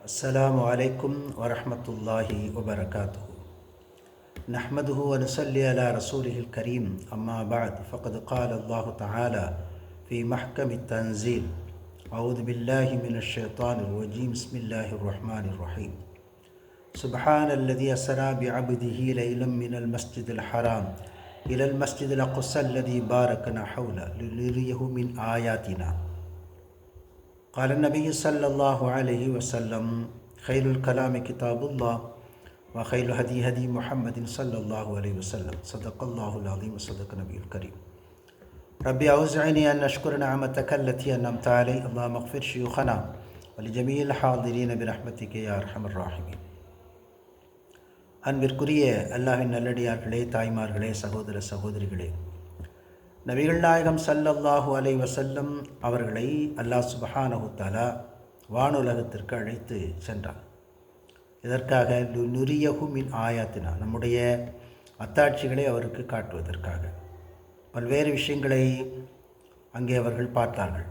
السلام عليكم ورحمة الله وبركاته. نحمده ونصلي على رسوله الكريم أما بعد فقد قال الله تعالى في محكم التنزيل أعوذ بالله من الشيطان الرجيم بسم الله الرحمن الرحيم. سبحان الذي أسرى بعبده ليلا من المسجد الحرام إلى المسجد الأقصى الذي باركنا حوله لنريه من آياتنا. قال النبي صلى الله عليه وسلم خير الكلام كتاب الله وخير هدي هدي محمد صلى الله عليه وسلم صدق الله العظيم وصدق نبي الكريم ربي أوزعني أن أشكر نعمتك التي أنعمت علي اللهم اغفر شيوخنا ولجميع الحاضرين برحمتك يا أرحم الراحمين அன்பிற்குரிய அல்லாஹின் நல்லடியார்களே தாய்மார்களே சகோதர சகோதரிகளே நபிகள் நாயகம் சல்லல்லாஹு அலை வசல்லம் அவர்களை அல்லாஹ் சுபஹானஹு தாலா வானுலகத்திற்கு அழைத்து சென்றார் இதற்காக நுரியகு மின் ஆயாத்தினா நம்முடைய அத்தாட்சிகளை அவருக்கு காட்டுவதற்காக. பல்வேறு விஷயங்களை அங்கே அவர்கள் பார்த்தார்கள்.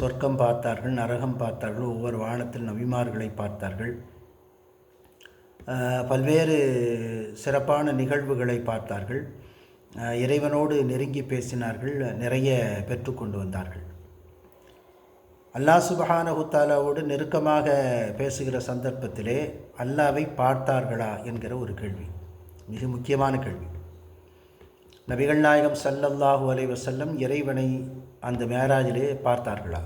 சொர்க்கம் பார்த்தார்கள் நரகம் பார்த்தார்கள் ஒவ்வொரு வானத்தில் நபிமார்களை பார்த்தார்கள். பல்வேறு சிறப்பான நிகழ்வுகளை பார்த்தார்கள். இறைவனோடு நெருங்கி பேசினார்கள் நிறைய பெற்றுக்கொண்டு வந்தார்கள். அல்லாஹ் சுபஹானஹுத்தாலாவோடு நெருக்கமாக பேசுகிற சந்தர்ப்பத்திலே அல்லாவை பார்த்தார்களா என்கிற ஒரு கேள்வி மிக முக்கியமான கேள்வி. நபிகள் நாயகம் சல்லல்லாஹூ அலைவசல்லம் இறைவனை அந்த மேராஜிலே பார்த்தார்களா?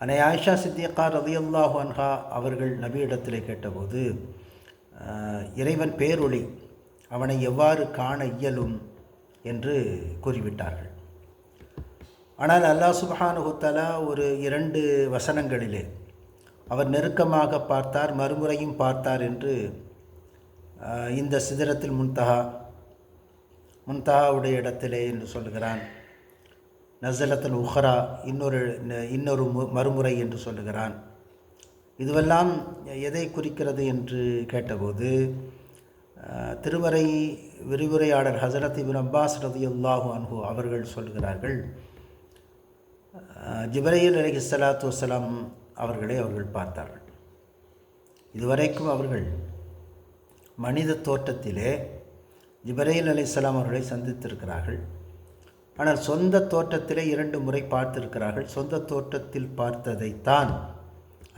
அன்னை ஆயிஷா சித்தியக்கா ரதியல்லாஹு அன்ஹா அவர்கள் நபியிடத்திலே கேட்டபோது இறைவன் பேரொளி அவனை எவ்வாறு காண இயலும் என்று கூறிவிட்டார்கள். ஆனால் அல்லாஹ் சுபஹானுகுத்தலா ஒரு இரண்டு வசனங்களிலே அவர் நெருக்கமாக பார்த்தார் மறுமுறையும் பார்த்தார் என்று இந்த சிதறத்தில் முன்தஹா முன்தஹாவுடைய இடத்திலே என்று சொல்லுகிறான். நசலத்தல் உஹரா இன்னொரு இன்னொரு மறுமுறை என்று சொல்லுகிறான். இதுவெல்லாம் எதை குறிக்கிறது என்று கேட்டபோது திருவரை விரிவுரையாளர் ஹசரத் இபின் அப்பாஸ் ரதி அல்லாஹு அன்ஹு அவர்கள் சொல்கிறார்கள் ஜிபரையில் அலி சலாத்து வலாம் அவர்களை அவர்கள் பார்த்தார்கள். இதுவரைக்கும் அவர்கள் மனித தோற்றத்திலே ஜிபரையில் அலி சலாம் அவர்களை சந்தித்திருக்கிறார்கள். ஆனால் சொந்த தோற்றத்திலே இரண்டு முறை பார்த்திருக்கிறார்கள். சொந்த தோற்றத்தில் பார்த்ததைத்தான்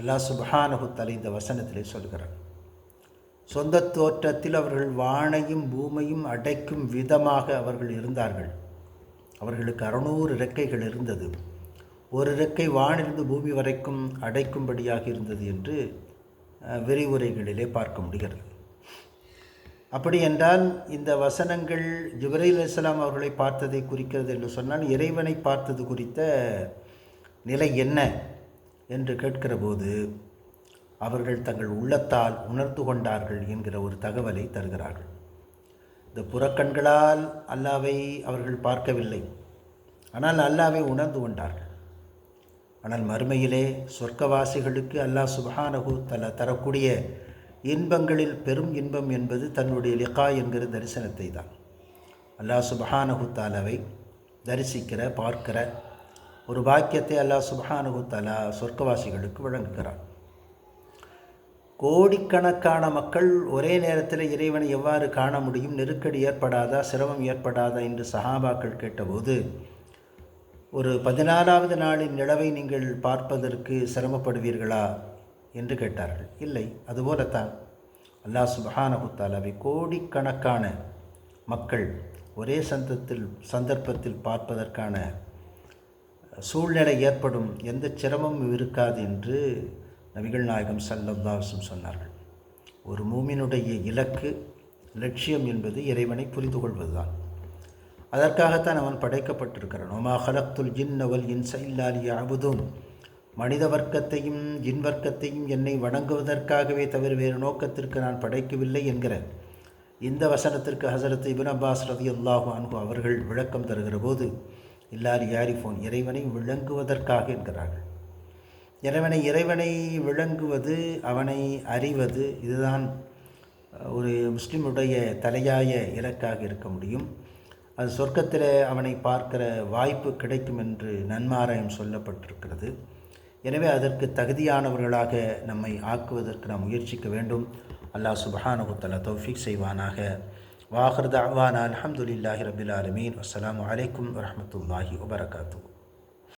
அல்லாஹ் சுபஹானஹு தலை இந்த வசனத்திலே சொல்கிறார் சொந்த தோற்றத்தில் அவர்கள் வானையும் பூமையும் அடைக்கும் விதமாக அவர்கள் இருந்தார்கள். அவர்களுக்கு அறுநூறு இறக்கைகள் இருந்தது. ஒரு இறக்கை வானிலிருந்து பூமி வரைக்கும் அடைக்கும்படியாக இருந்தது என்று விரிவுரைகளிலே பார்க்க முடிகிறது. அப்படி என்றால் இந்த வசனங்கள் ஜிப்ரீல் இஸ்லாம் அவர்களை பார்த்ததை குறிக்கிறது என்று சொன்னால் இறைவனை பார்த்தது குறித்த நிலை என்ன என்று கேட்கிற போது அவர்கள் தங்கள் உள்ளத்தால் உணர்ந்து கொண்டார்கள் என்கிற ஒரு தகவலை தருகிறார்கள். இந்த புறக்கண்களால் அல்லாவை அவர்கள் பார்க்கவில்லை. ஆனால் அல்லாவை உணர்ந்து கொண்டார்கள். ஆனால் மறுமையிலே சொர்க்கவாசிகளுக்கு அல்லாஹ் சுபஹானகு தல தரக்கூடிய இன்பங்களில் பெரும் இன்பம் என்பது தன்னுடைய லிகா என்கிற தரிசனத்தை தான். அல்லாஹ் சுபஹானகு தாலாவை தரிசிக்கிற பார்க்கிற ஒரு பாக்கியத்தை அல்லாஹ் சுபஹானகு தாலா சொர்க்கவாசிகளுக்கு வழங்குகிறான். கோடிக்கணக்கான மக்கள் ஒரே நேரத்தில் இறைவனை எவ்வாறு காண முடியும்? நெருக்கடி ஏற்படாதா? சிரமம் ஏற்படாதா? என்று சஹாபாக்கள் கேட்டபோது ஒரு பதினாலாவது நாளின் நிலவை நீங்கள் பார்ப்பதற்கு சிரமப்படுவீர்களா? என்று கேட்டார்கள். இல்லை அதுபோலத்தான். அல்லாஹ் சுபஹானகுத்தாலாவை கோடிக்கணக்கான மக்கள் ஒரே சந்தத்தில் சந்தர்ப்பத்தில் பார்ப்பதற்கான சூழ்நிலை ஏற்படும். எந்த சிரமமும் இருக்காது என்று நபிகள் நாயகம் சல்லல்லாசும் சொன்னார்கள் ஒரு மூமினுடைய இலக்கு லட்சியம் என்பது இறைவனை புரிந்து கொள்வதுதான். அதற்காகத்தான் அவன் படைக்கப்பட்டிருக்கிறான். ஒமா ஹலக்துல் ஜின்னவல் இன்ச இல்லாலிய அபுதும் மனித வர்க்கத்தையும் ஜின் வர்க்கத்தையும் என்னை வணங்குவதற்காகவே தவிர வேறு நோக்கத்திற்கு நான் படைக்கவில்லை என்கிற இந்த வசனத்திற்கு ஹசரத் இபின் அப்பாஸ் ரதி அல்லாஹு அன்ஹு அவர்கள் விளக்கம் தருகிற போது இல்லாரி யாரிஃபோன் இறைவனை விளங்குவதற்காக என்கிறார்கள். இறைவனை இறைவனை விளங்குவது அவனை அறிவது இதுதான் ஒரு முஸ்லிமுடைய தலையாய இலக்காக இருக்க முடியும். அது சொர்க்கத்தில் அவனை பார்க்கிற வாய்ப்பு கிடைக்கும் என்று நன்மாராயம் சொல்லப்பட்டிருக்கிறது. எனவே அதற்கு தகுதியானவர்களாக நம்மை ஆக்குவதற்கு நாம் முயற்சிக்க வேண்டும். அல்லாஹ் சுபஹானகுத்தலா தௌஃபிக் செய்வானாக. வாஹர் அலமதுல்லாஹி ரபில் ஆலமீன். அஸ்லாம் வலைக்கம் வரமத்துல்லாஹி வபரகாத்தூ